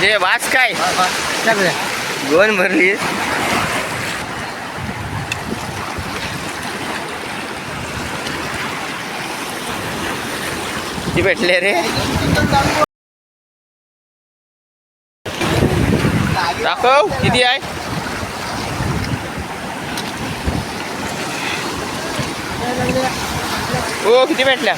जे वास काय? दोन भरली? भेटले रे? दाखव किती आहे? हो किती भेटल्या?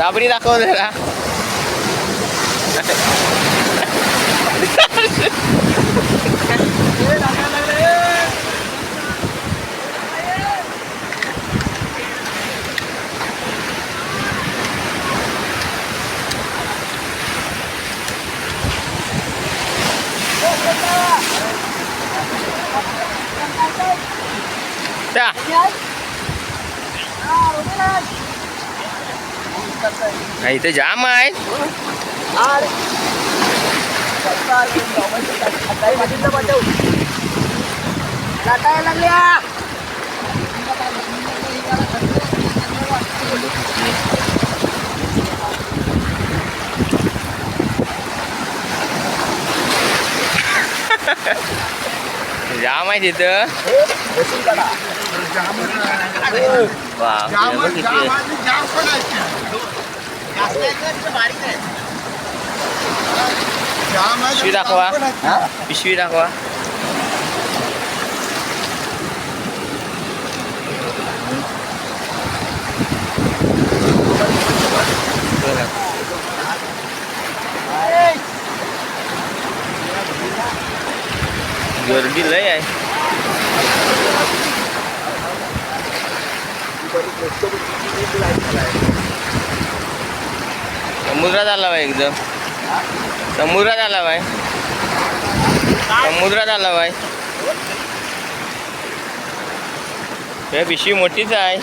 दाबरी दाखव जरा त्या हा, इथे जाम आहे जाम आहे तिथं वा किती आहे? पिशवी दाखवा पिशवी दाखवा गर्दी लय आहे समुद्रात आला बाय एकदम. समुद्रात आला बाय समुद्रात आला बाय हे पिशवी मोठीच आहे.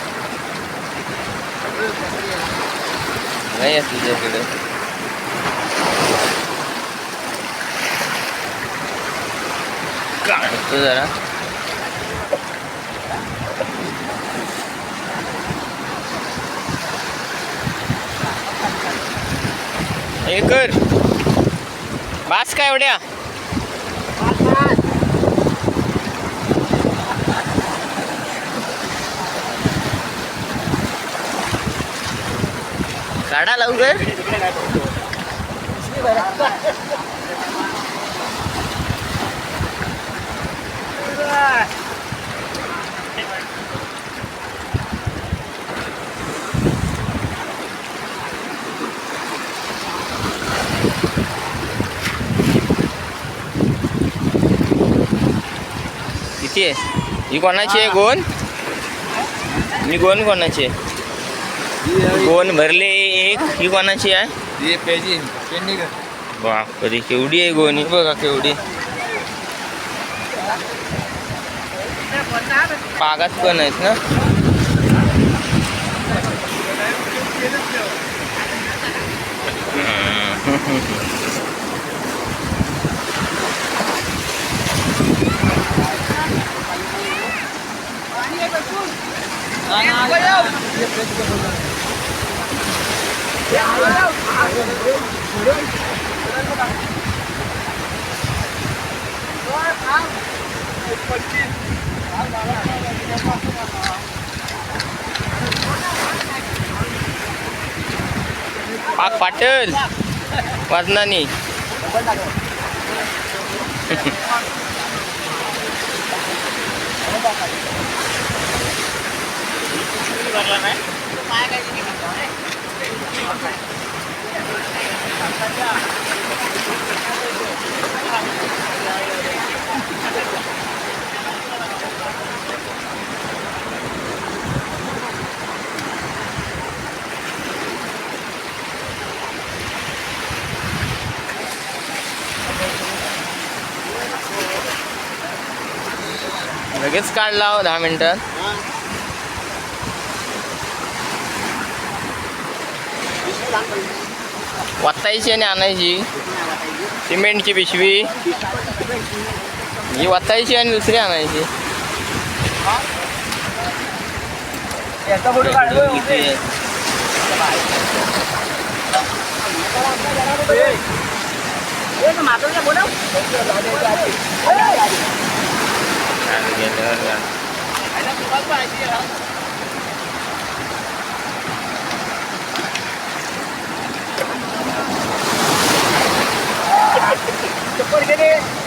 नाही आहे तुझ्याकडे काढतो जरा? हे कर. बास काय एवढ्या? काढा लवकर आहे? ही कोणाची आहे गोन? मी गोन कोणाची आहे? गोन भरले एक ही कोणाची आहे? बापरे केवढी आहे गोणी बघा केवढी. पागात पण आहेत ना? पाक पाटल वाजनानी लगेच काढला हो दहा मिनिटात वतायची आणि आणायची. सिमेंटची पिशवी. ही वतायची आणि दुसरी आणायची किती आहे?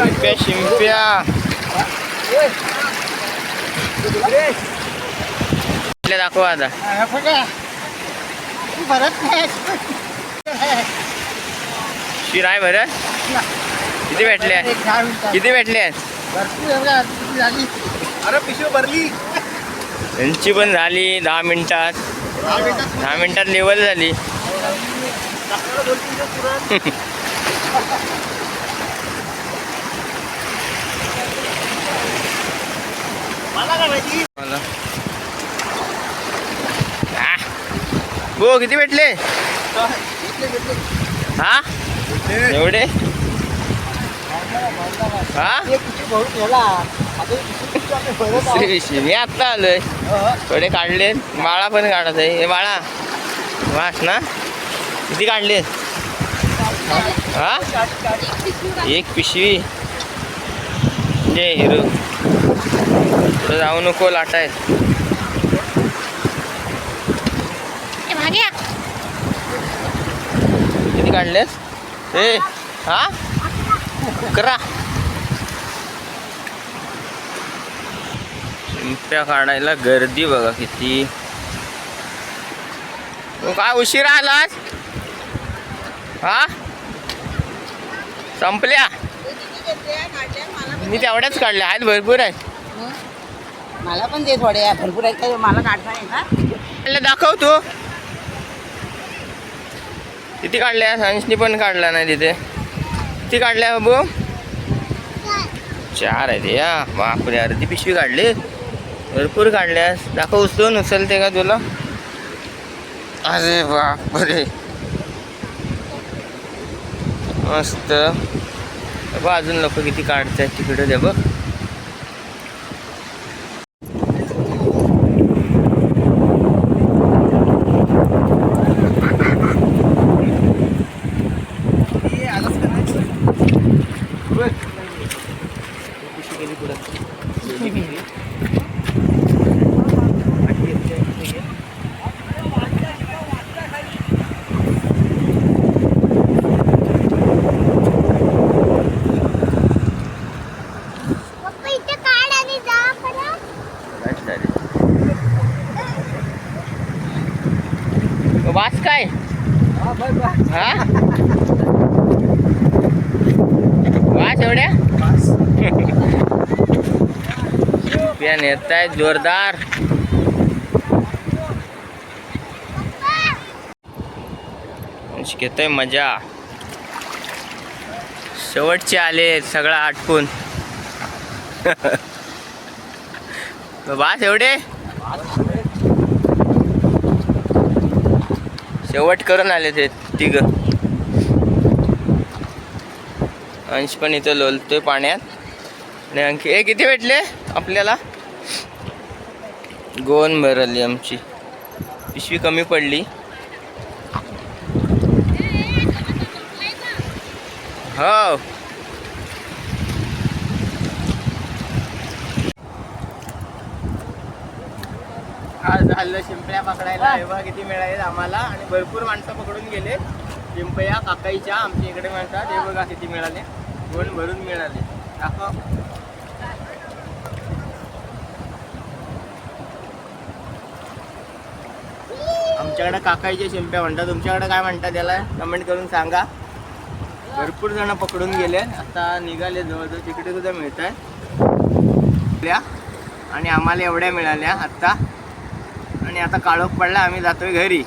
शिंप्या शिंप्या दाखवा दाखव आता. शिराय भरत? किती भेटले किती भेटले अरे पिशवी भरली. यांची पण झाली दहा मिनिटात. दहा मिनिटात लेवल झाली. गो किती भेटले? हा? एवढे? हा? मी आत्ता आलोय. थोडे काढले. बाळा पण काढत आहे. हे बाळा वास ना? किती काढले? हा? एक पिशवी. जे हिरो. पुढे जाऊ नको लाटाय किती काढलेस? ए हा? करा. शिंप्या काढायला गर्दी बघा किती. तू काय उशिरा आलास? हा? संपल्या? मी तेवढ्याच काढल्या आहेत भरपूर आहेत. मला पण दे थोडे भरपूर आहेत काय मला काढता आहे ना काढल्या दाखव तू. किती काढल्या? सायन्सनी पण काढला नाही तिथे. किती काढल्या बाबू? चार आहेत या. बापरे अर्धी पिशवी काढली भरपूर काढल्यास. दाखव उचलून उचलते का तुला? अरे बापरे. मस्त. बघ अजून लोक किती काढतायत तिकडे दे बघ पप्पा इथे काढ आणि जा परत वास काय? हा? वास एवढ्या? शिंप्या नेतायत जोरदार. घेतोय मजा. शेवटचे आले सगळं आटपून. वास एवढे? शेवट करून आले ते तिघ. अंश पण इथं लोलतोय पाण्यात. आणि आणखी हे किती भेटले आपल्याला? गोन भरली आमची. पिशवी कमी पडली. हो. आज झालं शिंपल्या पकडायला. हे. बघा किती मिळाले आम्हाला. आणि भरपूर माणसं पकडून गेले. शिंपया काकाईच्या आमच्या इकडे म्हणतात. हे बघा किती मिळाले. दोन भरून मिळाले. दाखव. आमच्या आमच्याकडे काकाईचे शिंप्या म्हणतात. तुमच्याकडे काय म्हणतात त्याला कमेंट करून सांगा. भरपूर जण पकडून गेले. आता निघाले. जवळजवळ तिकडे सुद्धा मिळत आहे आणि आम्हाला एवढ्या मिळाल्या. आत्ता आणि आता काळोख पडला आम्ही जातोय घरी.